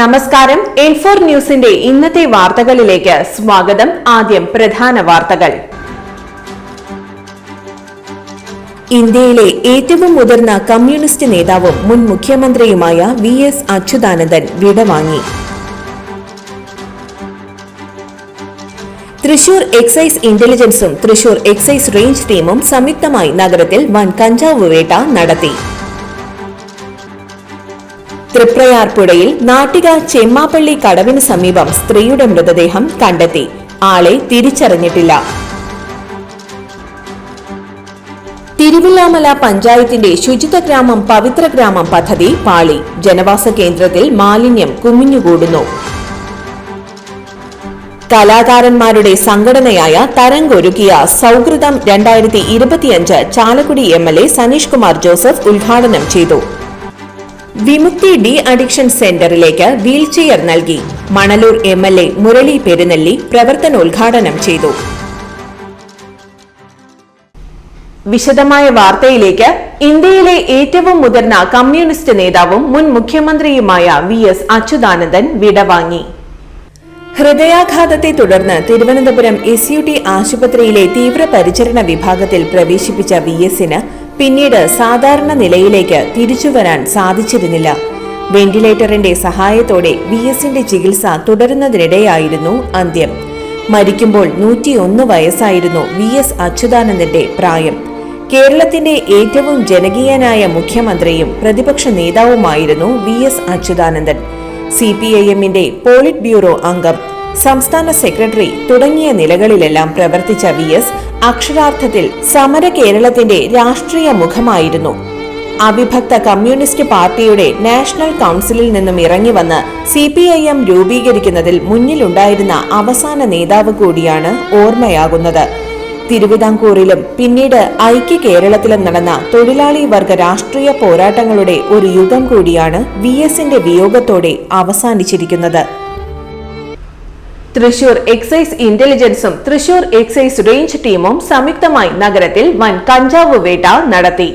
നമസ്കാരം. എൻഫോർ ന്യൂസിന്റെ ഇന്നത്തെ വാർത്തകളിലേക്ക് സ്വാഗതം. ആദ്യം പ്രധാന വാർത്തകൾ. ഇന്ത്യയിലെ ഏറ്റവും മുതിർന്ന കമ്മ്യൂണിസ്റ്റ് നേതാവും മുൻ മുഖ്യമന്ത്രിയുമായ വി എസ് അച്യുതാനന്ദൻ വിടവാങ്ങി. തൃശൂർ എക്സൈസ് ഇന്റലിജൻസും തൃശൂർ എക്സൈസ് റേഞ്ച് ടീമും സംയുക്തമായി നഗരത്തിൽ വൻ കഞ്ചാവ് വേട്ട നടത്തി. തൃപ്രയാർ പുഴയിൽ നാട്ടിക ചെമ്മാപ്പള്ളി കടവിന് സമീപം സ്ത്രീയുടെ മൃതദേഹം കണ്ടെത്തി. ആളെ തിരിച്ചറിഞ്ഞിട്ടില്ല. തിരുവില്ലാമല പഞ്ചായത്തിന്റെ ശുചിത്വ ഗ്രാമം പവിത്ര ഗ്രാമം പദ്ധതി പാളി. ജനവാസ കേന്ദ്രത്തിൽ മാലിന്യം കുമിഞ്ഞുകൂടുന്നു. കലാകാരന്മാരുടെ സംഘടനയായ തരംഗൊരുക്കിയ സൗഹൃദം രണ്ടായിരത്തി ഇരുപത്തിയഞ്ച് Chalakudy M L A Saneesh Kumar Joseph ഉദ്ഘാടനം ചെയ്തു. വിമുക്തി ഡി അഡിക്ഷൻ സെന്ററിലേക്ക് വീൽ ചെയർ നൽകി. Manalur M L A Murali Perunnelli പ്രവർത്തനോദ്ഘാടനം ചെയ്തു. വിശദമായ വാർത്തയിലേക്ക് ഇന്ത്യയിലെ ഏറ്റവും മുതിർന്ന കമ്മ്യൂണിസ്റ്റ് നേതാവും മുൻ മുഖ്യമന്ത്രിയുമായ വി എസ് അച്യുതാനന്ദൻ വിടവാങ്ങി. ഹൃദയാഘാതത്തെ തുടർന്ന് തിരുവനന്തപുരം എസ് യു ടി ആശുപത്രിയിലെ തീവ്രപരിചരണ വിഭാഗത്തിൽ പ്രവേശിപ്പിച്ച വി എസിന് പിന്നീട് സാധാരണ നിലയിലേക്ക് തിരിച്ചുവരാൻ സാധിച്ചിരുന്നില്ല. വെന്റിലേറ്ററിന്റെ സഹായത്തോടെ വി എസിന്റെ ചികിത്സ തുടരുന്നതിനിടെയായിരുന്നു അന്ത്യം. മരിക്കുമ്പോൾ നൂറ്റിയൊന്ന് വയസ്സായിരുന്നു വി എസ് അച്യുതാനന്ദന്റെ പ്രായം. കേരളത്തിന്റെ ഏറ്റവും ജനകീയനായ മുഖ്യമന്ത്രിയും പ്രതിപക്ഷ നേതാവുമായിരുന്നു V S Achuthanandan. C P I എമ്മിന്റെ പോളിറ്റ് ബ്യൂറോ അംഗം. സംസ്ഥാന സെക്രട്ടറി തുടങ്ങിയ നിലകളിലെല്ലാം പ്രവർത്തിച്ച വി എസ് അക്ഷരാർത്ഥത്തിൽ സമര കേരളത്തിന്റെ രാഷ്ട്രീയ മുഖമായിരുന്നു. അവിഭക്ത കമ്മ്യൂണിസ്റ്റ് പാർട്ടിയുടെ നാഷണൽ കൗൺസിലിൽ നിന്നും ഇറങ്ങി വന്ന് സി പി ഐ എം രൂപീകരിക്കുന്നതിൽ മുന്നിലുണ്ടായിരുന്ന അവസാന നേതാവ് കൂടിയാണ് ഓർമ്മയാകുന്നത്. തിരുവിതാംകൂറിലും പിന്നീട് ഐക്യ കേരളത്തിലും നടന്ന തൊഴിലാളി വർഗ രാഷ്ട്രീയ പോരാട്ടങ്ങളുടെ ഒരു യുഗം കൂടിയാണ് വി എസിന്റെ വിയോഗത്തോടെ അവസാനിച്ചിരിക്കുന്നത്. തൃശൂർ എക്സൈസ് ഇന്റലിജൻസും തൃശൂർ എക്സൈസ് റേഞ്ച് ടീമും സംയുക്തമായി നഗരത്തിൽ വൻ കഞ്ചാവ് വേട്ട നടത്തി.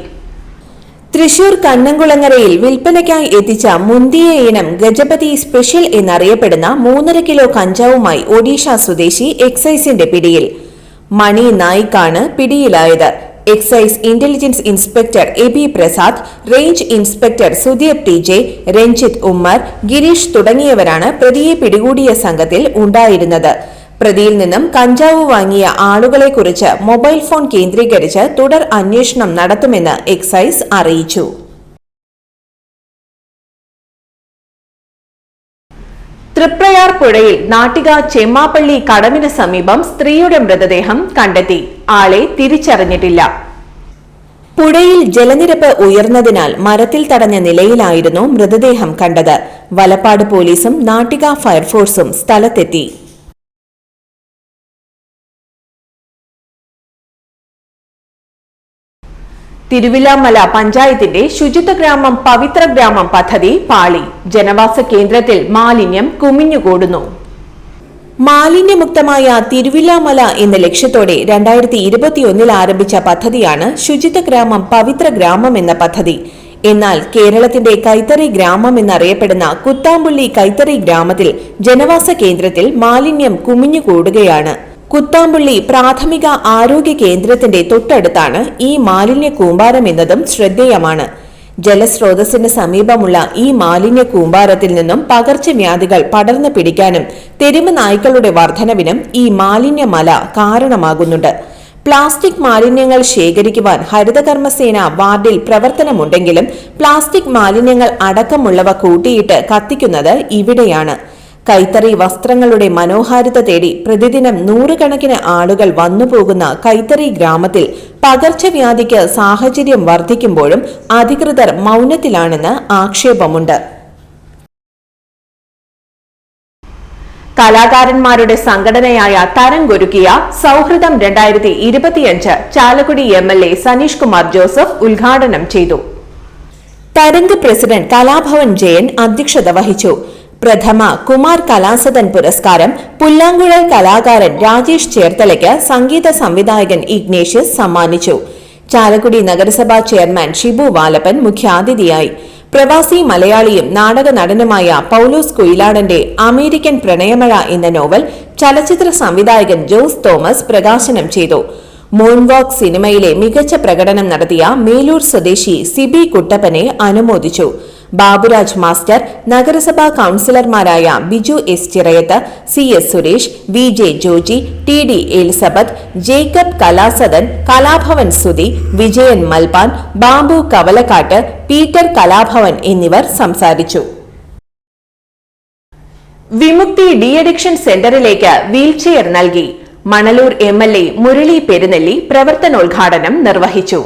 തൃശൂർ കണ്ണംകുളങ്ങരയിൽ വിൽപ്പനയ്ക്കായി എത്തിച്ച മുന്തിയ ഇനം ഗജപതി സ്പെഷ്യൽ എന്നറിയപ്പെടുന്ന മൂന്നര കിലോ കഞ്ചാവുമായി ഒഡീഷ സ്വദേശി എക്സൈസിന്റെ പിടിയിൽ. മണി നായിക്കാണ് പിടിയിലായത്. Excise intelligence inspector A B Prasad range inspector Sudeep T J Ranjith Ummer Gireesh തുടങ്ങിയവരാണ് പ്രതിയെ പിടികൂടിയ സംഘത്തിൽ ഉണ്ടായിരുന്നത്. പ്രതിയിൽ നിന്നും കഞ്ചാവ് വാങ്ങിയ ആളുകളെക്കുറിച്ച് മൊബൈൽ ഫോൺ കേന്ദ്രീകരിച്ച് തുടർ അന്വേഷണം നടത്തുമെന്ന് എക്സൈസ് അറിയിച്ചു. തൃപ്രയാർ പുഴയിൽ നാട്ടിക ചെമ്മാപ്പള്ളി കടവിന് സമീപം സ്ത്രീയുടെ മൃതദേഹം കണ്ടെത്തി. ആളെ തിരിച്ചറിഞ്ഞിട്ടില്ല. പുഴയിൽ ജലനിരപ്പ് ഉയർന്നതിനാൽ മരത്തിൽ തടഞ്ഞ നിലയിലായിരുന്നു മൃതദേഹം കണ്ടത്. വലപ്പാട് പോലീസും നാട്ടിക ഫയർഫോഴ്സും സ്ഥലത്തെത്തി. തിരുവില്ലാമല പഞ്ചായത്തിന്റെ ശുചിത്വ ഗ്രാമം പവിത്ര ഗ്രാമം പദ്ധതി പാളി. ജനവാസ കേന്ദ്രത്തിൽ മാലിന്യം കുമിഞ്ഞുകൂടുന്നു. മാലിന്യമുക്തമായ തിരുവില്ലാമല എന്ന ലക്ഷ്യത്തോടെ രണ്ടായിരത്തി ഇരുപത്തിയൊന്നിൽ ആരംഭിച്ച പദ്ധതിയാണ് ശുചിത്വ ഗ്രാമം പവിത്ര ഗ്രാമം എന്ന പദ്ധതി. എന്നാൽ കേരളത്തിന്റെ കൈത്തറി ഗ്രാമം എന്നറിയപ്പെടുന്ന കുത്താമ്പുള്ളി കൈത്തറി ഗ്രാമത്തിൽ ജനവാസ കേന്ദ്രത്തിൽ മാലിന്യം കുമിഞ്ഞുകൂടുകയാണ്. കുത്താമ്പുള്ളി പ്രാഥമിക ആരോഗ്യ കേന്ദ്രത്തിന്റെ തൊട്ടടുത്താണ് ഈ മാലിന്യ കൂമ്പാരം എന്നതും ശ്രദ്ധേയമാണ്. ജലസ്രോതസ്സിന് സമീപമുള്ള ഈ മാലിന്യ കൂമ്പാരത്തിൽ നിന്നും പകർച്ചവ്യാധികൾ പടർന്നു പിടിക്കാനും തെരുവ് നായ്ക്കളുടെ വർധനവിനും ഈ മാലിന്യമല കാരണമാകുന്നുണ്ട്. പ്ലാസ്റ്റിക് മാലിന്യങ്ങൾ ശേഖരിക്കുവാൻ ഹരിതകർമ്മസേന വാർഡിൽ പ്രവർത്തനമുണ്ടെങ്കിലും പ്ലാസ്റ്റിക് മാലിന്യങ്ങൾ അടക്കമുള്ളവ കൂട്ടിയിട്ട് കത്തിക്കുന്നത് ഇവിടെയാണ്. കൈത്തറി വസ്ത്രങ്ങളുടെ മനോഹാരിത തേടി പ്രതിദിനം നൂറുകണക്കിന് ആളുകൾ വന്നുപോകുന്ന കൈത്തറി ഗ്രാമത്തിൽ പകർച്ചവ്യാധിക്ക് സാഹചര്യം വർദ്ധിക്കുമ്പോഴും അധികൃതർ മൗനത്തിലാണെന്ന് ആക്ഷേപമുണ്ട്. കലാകാരന്മാരുടെ സംഘടനയായ തരംഗൊരുക്കിയ സൗഹൃദം രണ്ടായിരത്തി ഇരുപത്തിയഞ്ച് Chalakudy M L A Saneesh Kumar Joseph ഉദ്ഘാടനം ചെയ്തു. തരംഗ് പ്രസിഡന്റ് കലാഭവൻ ജയൻ അധ്യക്ഷത വഹിച്ചു. പ്രഥമ കുമാർ കലാസദൻ പുരസ്കാരം പുല്ലാങ്കുഴൽ കലാകാരൻ രാജേഷ് ചേർത്തലയ്ക്ക് സംഗീത സംവിധായകൻ ഇഗ്നേഷ്യസ് സമ്മാനിച്ചു. ചാലക്കുടി നഗരസഭാ ചെയർമാൻ ഷിബു വാലപ്പൻ മുഖ്യാതിഥിയായി. പ്രവാസി മലയാളിയും നാടക നടനുമായ പൗലോസ് കുയിലാടന്റെ അമേരിക്കൻ പ്രണയമഴ എന്ന നോവൽ ചലച്ചിത്ര സംവിധായകൻ ജോസ് തോമസ് പ്രകാശനം ചെയ്തു. മോൺവാക്ക് സിനിമയിലെ മികച്ച പ്രകടനം നടത്തിയ മേലൂർ സ്വദേശി സിബി കുട്ടപ്പനെ അനുമോദിച്ചു. ബാബുരാജ് മാസ്റ്റർ നഗരസഭാ കൌൺസിലർമാരായ Biju S Chirayath C S Suresh V J Joji T D Elizabeth Jacob Kalasadan Kalabhavan Sudhi Vijayan Malpan Babu Kavalakkattu Peter Kalabhavan എന്നിവർ സംസാരിച്ചു. വിമുക്തി ഡി അഡിക്ഷൻ സെന്ററിലേക്ക് വീൽചെയർ നൽകി. Manalur M L A Murali Perunnelli പ്രവർത്തനോദ്ഘാടനം നിർവഹിച്ചു.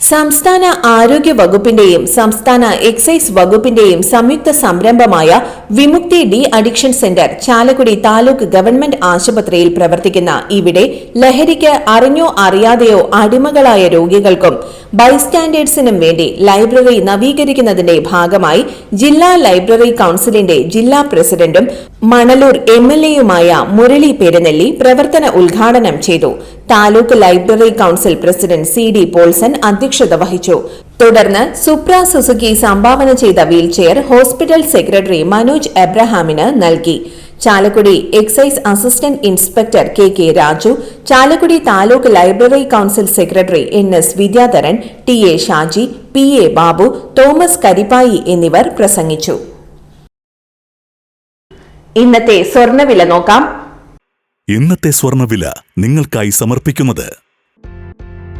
സംസ്ഥാന ആരോഗ്യ വകുപ്പിന്റെയും സംസ്ഥാന excise വകുപ്പിന്റെയും സംയുക്ത സംരംഭമായ Vimukthi de addiction centre Chalakudy taluk government ആശുപത്രിയിൽ പ്രവർത്തിക്കുന്ന ഇവിടെ ലഹരിക്ക് അറിഞ്ഞോ അറിയാതെയോ അടിമകളായ രോഗികൾക്കും ബൈസ്റ്റാൻഡേർഡ്സിനും വേണ്ടി ലൈബ്രറി നവീകരിക്കുന്നതിന്റെ ഭാഗമായി ജില്ലാ ലൈബ്രറി കൌൺസിലിന്റെ ജില്ലാ പ്രസിഡന്റും മണലൂർ എം എൽ എയുമായ മുരളി പെരുന്നെല്ലി പ്രവർത്തന ഉദ്ഘാടനം ചെയ്തു. Taluk library council president C D Polson അധ്യക്ഷത വഹിച്ചു. തുടർന്ന് സുപ്ര സുസുക്കി സംഭാവന ചെയ്ത വീൽചെയർ ഹോസ്പിറ്റൽ സെക്രട്ടറി മനോജ് എബ്രഹാമിന് നൽകി. Chalakudy excise assistant inspector K K Raju Chalakudy taluk library council secretary N S Vidyadharan T A Shaji P A Babu Thomas Karippayi എന്നിവർ പ്രസംഗിച്ചു. ഇന്നത്തെ സ്വർണവില നോക്കാം. ഇന്നത്തെ സ്വർണവില നിങ്ങൾക്കായി സമർപ്പിക്കുന്നത്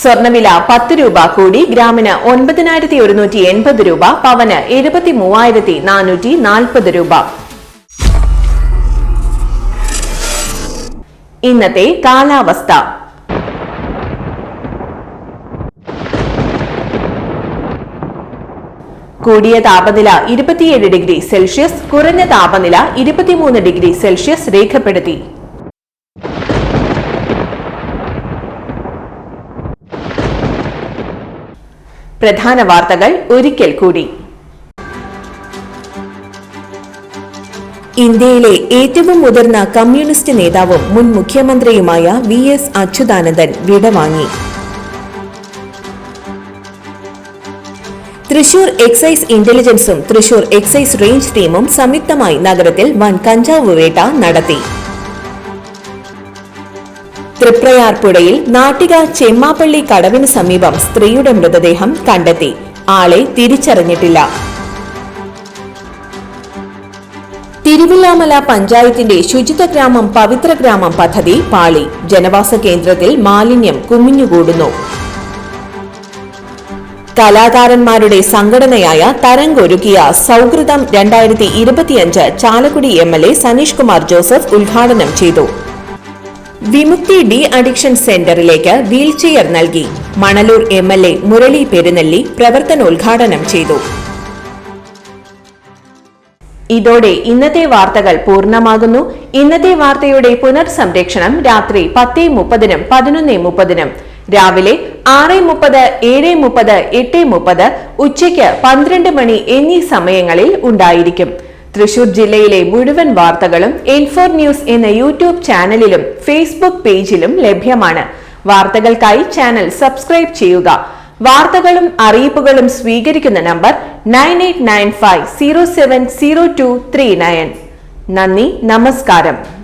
സ്വർണവില പത്ത് രൂപ കൂടി ഗ്രാമിന് ഒൻപതിനായിരത്തി ഒരുന്നൂറ്റി എൺപത് രൂപ പവന് എഴുപത്തി മൂവായിരത്തി നാനൂറ്റി നാൽപ്പത് രൂപ. ഇന്നത്തെ കാലാവസ്ഥ. കൂടിയ താപനില ഇരുപത്തിയേഴ് ഡിഗ്രി സെൽഷ്യസ് കുറഞ്ഞ താപനില ഇരുപത്തിമൂന്ന് ഡിഗ്രി സെൽഷ്യസ് രേഖപ്പെടുത്തി. പ്രധാന വാർത്തകൾ ഒരിക്കൽ കൂടി. ഇന്ത്യയിലെ ഏറ്റവും മുതിർന്ന കമ്മ്യൂണിസ്റ്റ് നേതാവും മുൻ മുഖ്യമന്ത്രിയുമായ വി എസ് അച്യുതാനന്ദൻ വിടവാങ്ങി. തൃശൂർ എക്സൈസ് ഇന്റലിജൻസും തൃശൂർ എക്സൈസ് റേഞ്ച് ടീമും സംയുക്തമായി നഗരത്തിൽ വൻ കഞ്ചാവ് വേട്ട നടത്തി. തൃപ്രയാർപ്പുഴയിൽ നാട്ടിക ചെമ്മാപ്പള്ളി കടവിന് സമീപം സ്ത്രീയുടെ മൃതദേഹം കണ്ടെത്തി. ആളെ തിരിച്ചറിഞ്ഞിട്ടില്ല. തിരുവില്ലാമല പഞ്ചായത്തിന്റെ ശുചിത്വ ഗ്രാമം പവിത്ര ഗ്രാമം പദ്ധതി പാളി. ജനവാസ കേന്ദ്രത്തിൽ മാലിന്യം കുമിഞ്ഞുകൂടുന്നു. കലാകാരന്മാരുടെ സംഘടനയായ തരംഗൊരുക്കിയ സൗഹൃദം രണ്ടായിരത്തി ഇരുപത്തിയഞ്ച് Chalakudy M L A Saneesh Kumar Joseph ഉദ്ഘാടനം ചെയ്തു. വിമുക്തി ഡി അഡിക്ഷൻ സെന്ററിലേക്ക് വീൽചെയർ നൽകി. Manalur M L A Murali Perunnelli പ്രവർത്തനോദ്ഘാടനം ചെയ്തു. ഇതോടെ ഇന്നത്തെ വാർത്തകൾ പൂർണമാകുന്നു. ഇന്നത്തെ വാർത്തയുടെ പുനർസംരക്ഷണം രാത്രി പത്തേ മുപ്പതിനും പതിനൊന്നേ മുപ്പതിനും. രാവിലെ ആറ് മുപ്പത് ഏഴ് മുപ്പത് എട്ട് മുപ്പത് ഉച്ചയ്ക്ക് പന്ത്രണ്ട് മണി എന്നീ സമയങ്ങളിൽ ഉണ്ടായിരിക്കും. തൃശൂർ ജില്ലയിലെ മുഴുവൻ വാർത്തകളും ഇൻഫോർ ന്യൂസ് എന്ന യൂട്യൂബ് ചാനലിലും ഫേസ്ബുക്ക് പേജിലും ലഭ്യമാണ്. വാർത്തകൾക്കായി ചാനൽ സബ്സ്ക്രൈബ് ചെയ്യുക. വാർത്തകളും അറിയിപ്പുകളും സ്വീകരിക്കുന്ന number nine eight nine five zero seven zero two three nine. നന്ദി നമസ്കാരം.